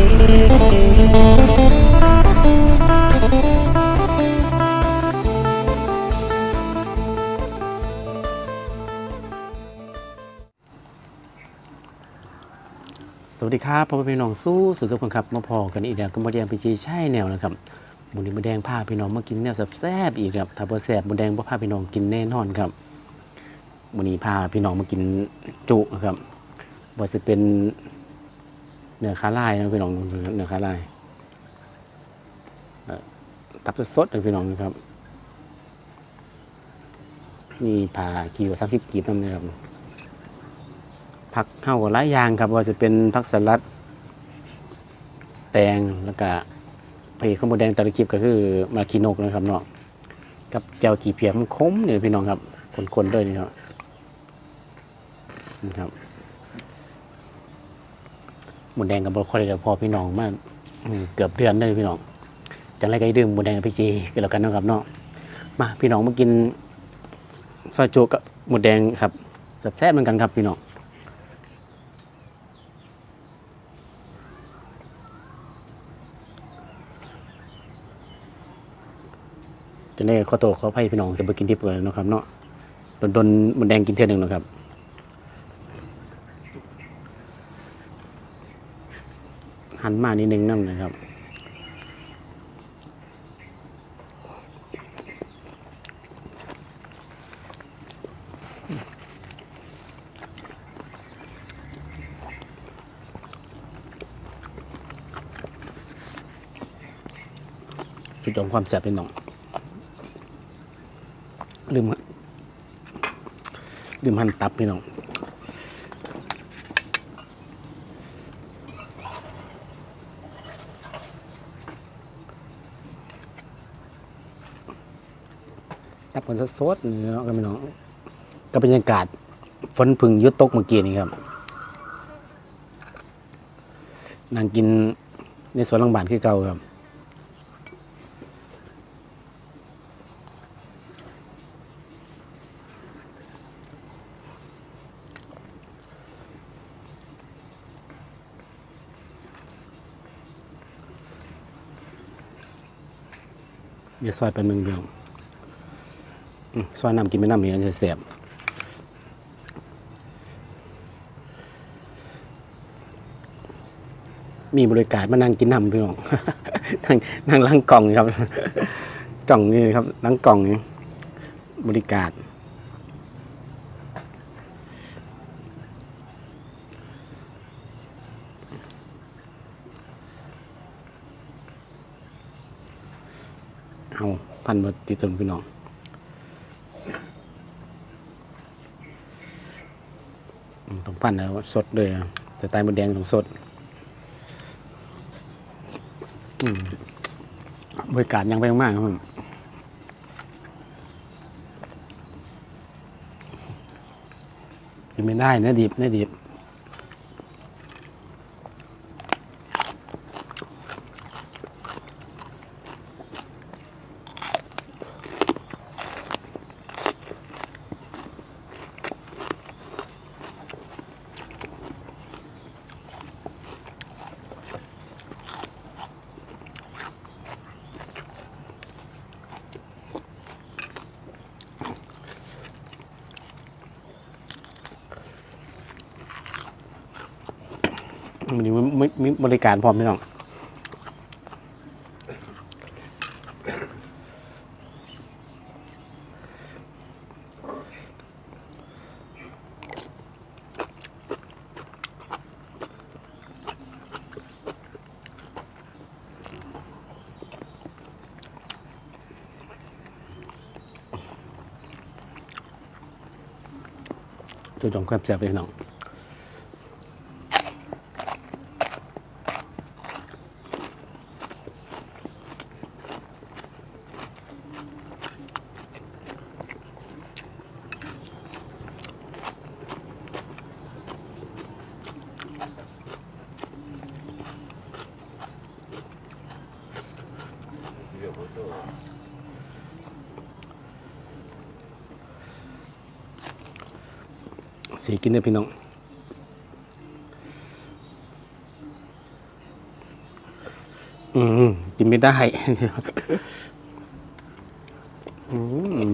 สวัสดีครับพ่อพี่น้องสู้สุดสุขคนครับมาพอกันอีกแล้วก็มาแดงพีจีใช่แนวนะครับหมูนี้มาแดงพาพี่น้องมากินแนวแซ่บอีกครับถ้าบ่แซ่บมูแดงบ่พาพี่น้องกินแน่นอนครับหมูนี้พาพี่น้องมากินจุนะครับบ่สิเป็น เนื้อขาลายนะพี่น้องเนื้อขาลายตับสดๆเลยพี่น้องนะครับ นี่พากิโล30กีบนั่นนะครับผักเท่ากับหลายอย่างครับ ว่าจะเป็นผักสลัด แตงแล้วก็พริข้าวหมูแดงตะลิกิบก็คือมาคีนกนะครับเนาะกับเจ้ากี่เพียมคมเนี่ยพี่น้องครับคนๆด้วยนี่ครับนะครับ มูแดงกับบรอกโคลีพอพี่น้องมาเกือบเดือนเลยพี่น้องจังไรก็ให้ดื่มหมูแดงกับพี่จีกันแล้วกันนะครับเนาะมาพี่น้องมากินซอยจุกับหมูแดงครับแซ่บเหมือนกันครับพี่น้องจะได้ข้อโตขอให้พี่น้องจะไปกินทิพย์กันนะครับเนาะโดนโดนมันแดงกินเท่านึงนะครับ หันมานิดนึงนั่นนะครับจุดจมความแสบเป็นหนองลืมฮะลืมหันตับพี่น้อง นสดๆนี่เนาะก็พี่น้องก็บรรยากาศฝนพึ่งยุดตกเมื่อกี้นี่ครับนั่งกินในสวนหลังบ้านคือเก่าครับเดี๋ยวซอยไปมึงเดียวอืม ซอยน้ำกินไม่น้ำนี่จะเสียบมีบริการมานั่งกินน้ำด้วยนั่งนั่งล้างกล่องครับกล่องนี่ครับล้างกล่องนี่บริการเอาพันมาติดจนพี่น้อง อืมต้องพันแล้วสดเลยจะสไตล์หมดแดงต้องสดอืมบริการยังไปมากครับกินไม่ได้เนื้อดิบเนื้อดิบ มั นมีมีมีบริการพร้อมพี่น้องจุดจงความแซ่บเลยพี่น้องีกินเด้อพี่น้องอืมกินไม่ได้อืม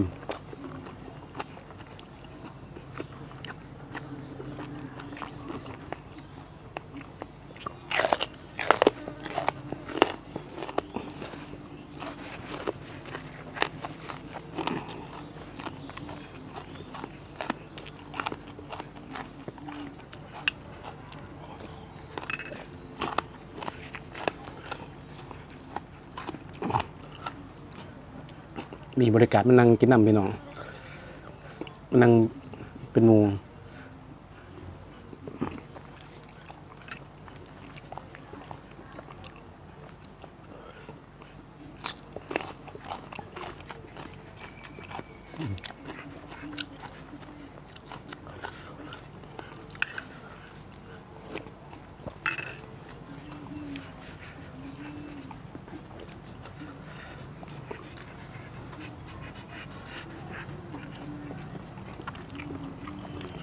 มีบริการมานั่งกินน้ำพี่น้องมานั่งเป็นหมู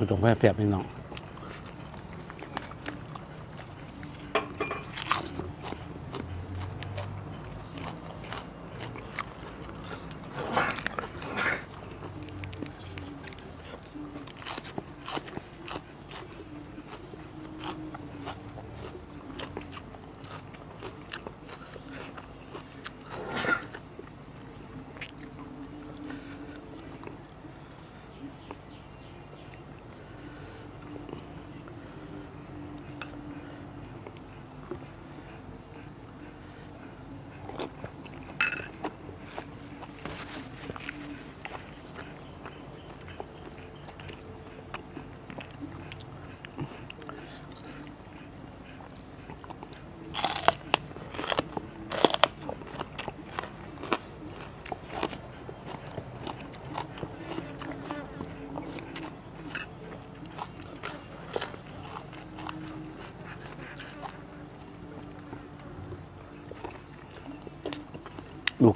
สุดตรงแม่เปียบพี่น้อง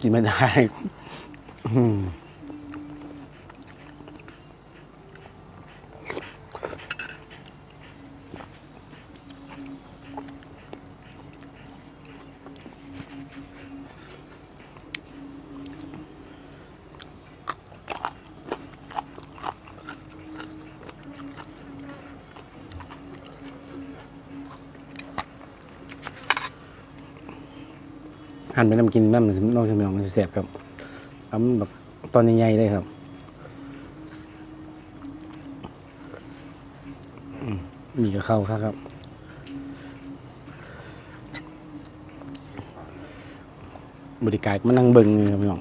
กินไม่ได้ อืม หั่นไปน้ำกินแม่มันน้องชมยองมันจะแสบครับทำแบบตอนใหญ่ๆเลยครับมีกับเข้าวครับบริการมานั่งเบิงเลยครับพี่น้อง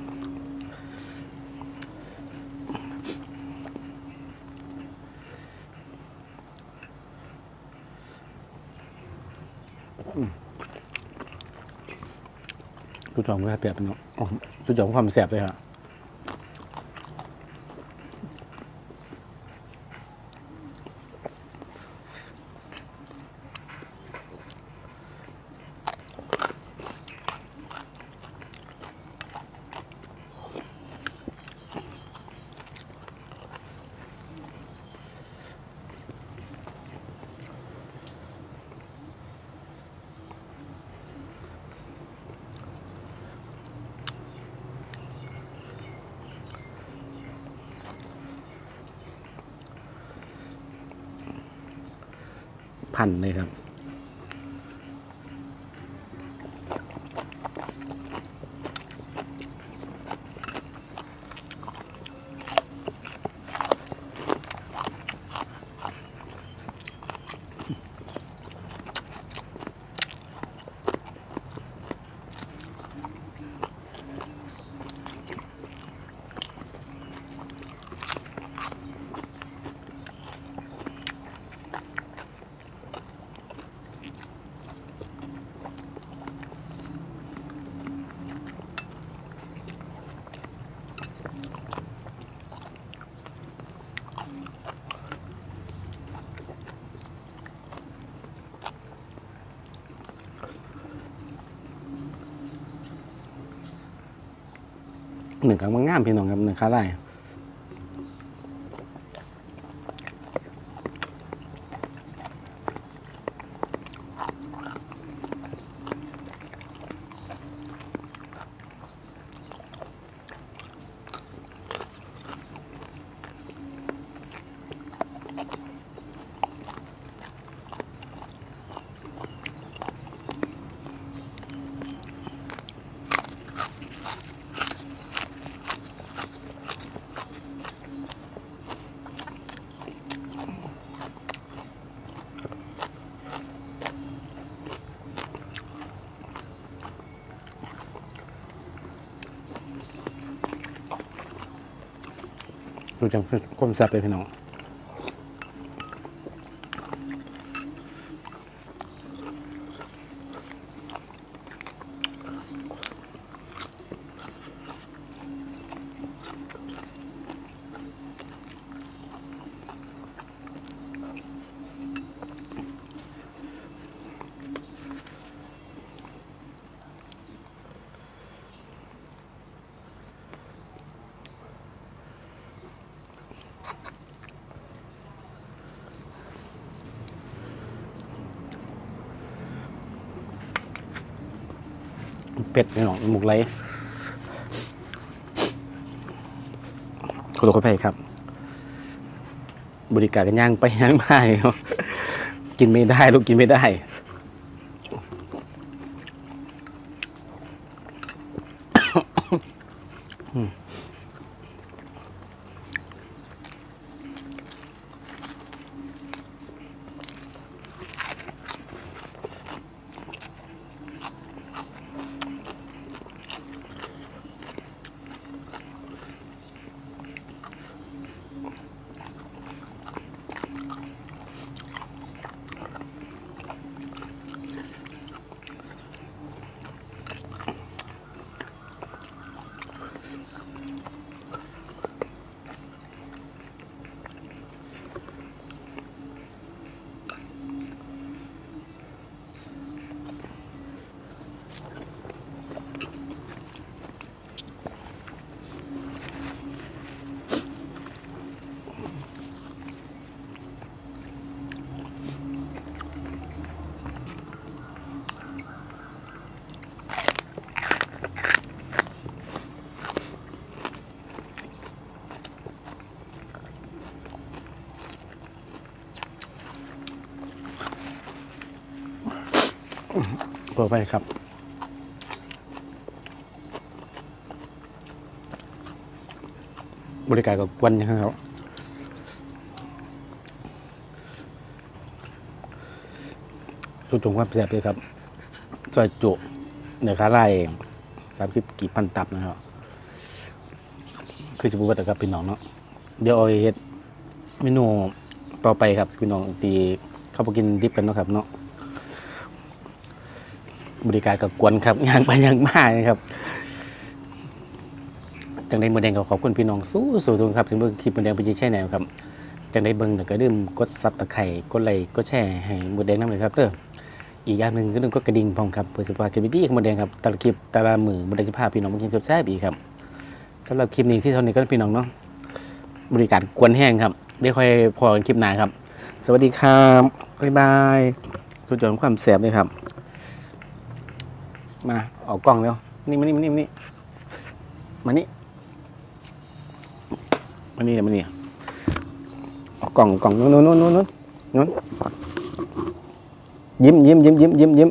สุดยอดเลยครับเปรียบพี่น้สุดยอดของความแสบเลยครับ พันเลยครับ หนึ่งครั้งมันงามพี่น้องครับหนึ่งค้าไร รู้จังความแซ่บเลยพี่น้อง เป็ดพี่น้องหมกไหลขอตัวขออภัยครับ บริการกันย่างไปย่างมากินไม่ได้ลูกกินไม่ได้ ขออภัยครับ บริการกับวันนะครับจุดตรงความแซ่บเลยครับจอยจุเนื้อขาไล่สามสิบกี่พันตับนะครับ คือจะพูดว่าแต่ครับพี่น้องเนาะเดี๋ยวเอาเฮ็ดเมนูต่อไปครับพี่น้องตีเข้าไปกินดิบกันเนาะครับเนาะ บริการกับกวนครับย่างไปย่างมานะครับจังได้มือแดงก็ขอบคุณพี่น้องสู้สู้ทุกครับถึงเบิ่งคลิปมือแดงไปจีแช่แนวครับจังได้เบิ่งก็ลืมกดซับตะไคร่กดไลค์กดแชร์ให้มือแดงน้ำเลยครับเด้ออีกอย่างหนึ่งก็ต้องกดกระดิ่งพร้อมครับเพื่อสปาร์คลิปดีๆของมือแดงครับตละคลิปต่ละมือมือแดงจะพาพี่น้องมากินแซ่บอีกครับสำหรับคลิปนี้ที่เท่านี้ก็พี่น้องเนาะบริการกวนแห้งครับเดี๋ยวค่อยพอกันคลิปหน้าครับ สวัสดีครับบ๊ายบายสุดยอดความแซ่บเลยครับ มาออกกล้องเร็วนี่มานี่มานี่มานี่มานี่มานี่มานี่ออกกล้องกล่องนู้นนู้นนู้นนู้นนู้นยิ้มยิ้มยิ้มยิ้มยิ้มยิ้ม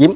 ยิ้ม